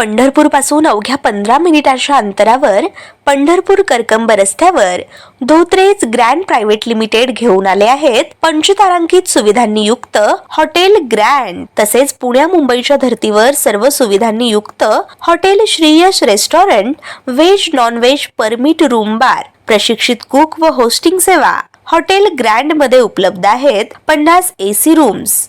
पंढरपूरपासून अवघ्या पंधरा मिनिटांच्या अंतरावर पंढरपूर करकंब रस्त्यावर धोत्रेज ग्रँड प्रायव्हेट लिमिटेड घेऊन आले आहेत. पंचतारांकित सुविधांनी युक्त हॉटेल ग्रँड. तसेच पुण्या मुंबईच्या धर्तीवर सर्व सुविधांनी युक्त hotel Shriyash restaurant veg non veg permit room bar प्रशिक्षित कुक व होस्टिंग सेवा. हॉटेल ग्रँडमध्ये उपलब्ध आहेत पन्नास एसी रूम्स.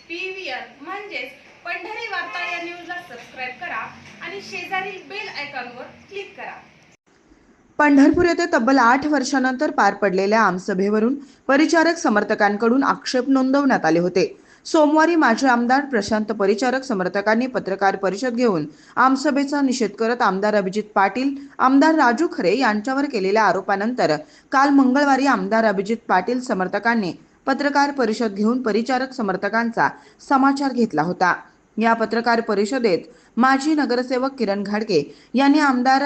चॅनलवरील म्हणजेच पंढरी वार्ता या न्यूजला सबस्क्राईब करा आणि शेजारील बेल आयकॉनवर क्लिक करा. पंढरपूर येथे तब्बल आठ वर्षानंतर पार पडलेल्या आमसभेवरून परिचारक समर्थकांकडून आक्षेप नोंदवण्यात आले होते. सोमवारी माजी आमदार प्रशांत परिचारक समर्थकांनी पत्रकार परिषद घेऊन आमसभेचा निषेध करत आमदार अभिजित पाटील आमदार राजू खरे यांच्यावर केलेल्या आरोपानंतर काल मंगळवारी आमदार अभिजित पाटील समर्थकांनी पत्रकार परिषद घेऊन परिचारक समर्थकांचा समाचार घेतला होता. या पत्रकार परिषदेत माजी नगरसेवक किरण घाडगे यांनी आमदार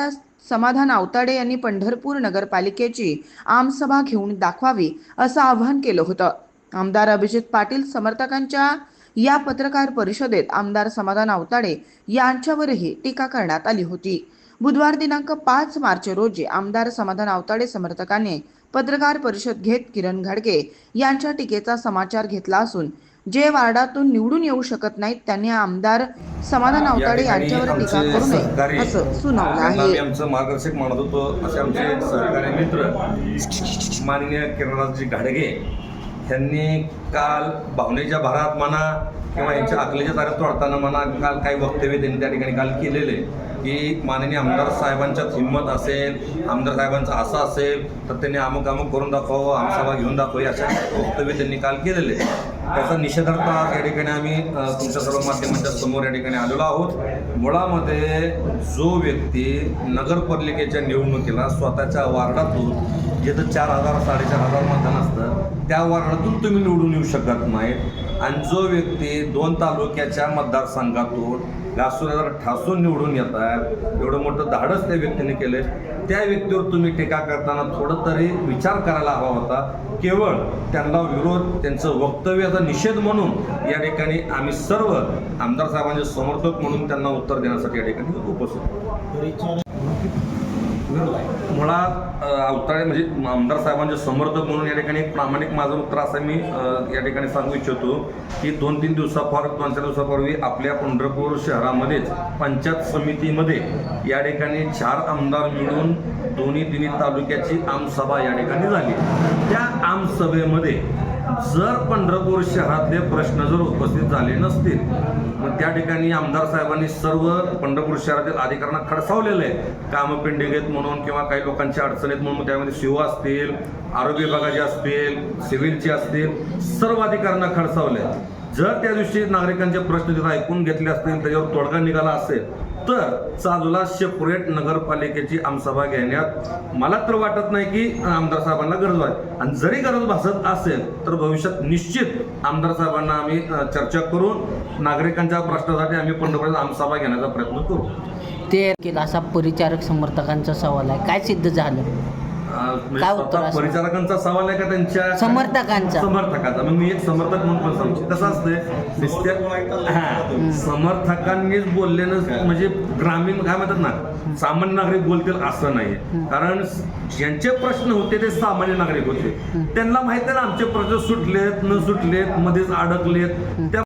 समाधान आवताडे यांनी पंढरपूर नगरपालिकेची आमसभा घेऊन दाखवावी असं आवाहन केलं होतं. आमदार अभिजित पाटील समर्थकांच्या या पत्रकार परिषदेत आमदार समाधान आवताडे यांच्यावरही टीका करण्यात आली होती. बुधवार दिनांक पाच मार्च रोजी आमदार समाधान आवताडे समर्थकांनी पत्रकार परिषद घेत किरण घाडगे यांच्या टीकेचा समाचार घेतला असून जे वार्डातून निवडून येऊ शकत नाहीत त्यांनी आमदार समाधान ठिकाणी यांच्यावर टीका करू नये असं सुनावलं आहे. आमचं मार्गदर्शक मानत होतो असे आमचे सहकारी मित्र माननीय किरणराजजी घाडगे त्यांनी काल भावनेच्या भरात म्हणा किंवा यांच्या अकलेच्या ताऱ्यात तोडताना म्हणा काल काही वक्तव्य त्यांनी त्या ठिकाणी काल केलेले की माननीय आमदार साहेबांच्यात हिंमत असेल आमदार साहेबांचं असं असेल तर त्यांनी अमुक अमुक करून दाखवावं आमसभा घेऊन दाखवावी अशा वक्तव्य त्यांनी काल केलेले. त्याचा निषेधार्थ आज या ठिकाणी आम्ही तुमच्या सर्व माध्यमांच्या समोर या ठिकाणी आलेलो आहोत. मुळामध्ये जो व्यक्ती नगरपालिकेच्या निवडणुकीला स्वतःच्या वार्डातून जिथं चार हजार साडेचार हजार मतदान त्या वार्डातून तुम्ही निवडून येऊ शकत नाहीत. आणि जो व्यक्ती दोन तालुक्याच्या मतदारसंघातून घासून ठासून निवडून येत आहे एवढं मोठं धाडस त्या व्यक्तीने केले त्या व्यक्तीवर तुम्ही टीका करताना थोडं तरी विचार करायला हवा होता. केवळ त्यांना विरोध त्यांचं वक्तव्याचा निषेध म्हणून या ठिकाणी आम्ही सर्व आमदार साहेबांचे समर्थक म्हणून त्यांना उत्तर देण्यासाठी या ठिकाणी उपस्थित अवताळे म्हणजे आमदार साहेबांचे समर्थक म्हणून या ठिकाणी प्रामाणिक माझं उत्तर असं मी या ठिकाणी सांगू इच्छितो की दोन तीन दिवसापूर दोन चार दिवसापूर्वी आपल्या पंढरपूर शहरामध्येच पंचायत समितीमध्ये या ठिकाणी चार आमदार मिळून दोन्ही तिन्ही तालुक्याची आमसभा या ठिकाणी झाली. त्या आमसभेमध्ये जर पंढरपूर शहरातले प्रश्न जर उपस्थित झाले नसतील मग त्या ठिकाणी आमदार साहेबांनी सर्व पंढरपूर शहरातील अधिकाऱ्यांना खडसावलेलं आहे. कामं पेंडिंग आहेत म्हणून किंवा काही लोकांच्या अडचणीत म्हणून त्यामध्ये शिव असतील आरोग्य विभागाचे असतील सिव्हिलचे असतील सर्व अधिकाऱ्यांना खडसावले जर त्या दिवशी नागरिकांचे प्रश्न तिथं ऐकून घेतले असतील त्याच्यावर तोडगा निघाला असेल तर चालूला सेपरेट नगरपालिकेची आमसभा घेण्यात मला तर वाटत नाही की आमदार साहेबांना गरज आहे. आणि जरी गरज भासत असेल तर भविष्यात निश्चित आमदार साहेबांना आम्ही चर्चा करून नागरिकांच्या प्रश्नासाठी आम्ही पंढरपुरात आमसभा घेण्याचा प्रयत्न करू. ते केला असा परिचारक समर्थकांचा सवाल आहे. काय सिद्ध झालं? काय उत्तर स्वतः असेल? परिचारकांचा सवाल आहे का त्यांच्या? समर्थकांचा. समर्थकांचा. मग मी एक समर्थक म्हणून पण सांगतो कसं असते नुसत्या हा, समर्थकांनीच बोलल्यानं म्हणजे ग्रामीण काय म्हणतात ना? सामान्य नागरिक बोलतील असं नाही. कारण ज्यांचे प्रश्न होते ते सामान्य नागरिक होते. त्यांना माहीत आहे ना आमचे प्रश्न सुटलेत न सुटलेत मध्येच अडकलेत. त्या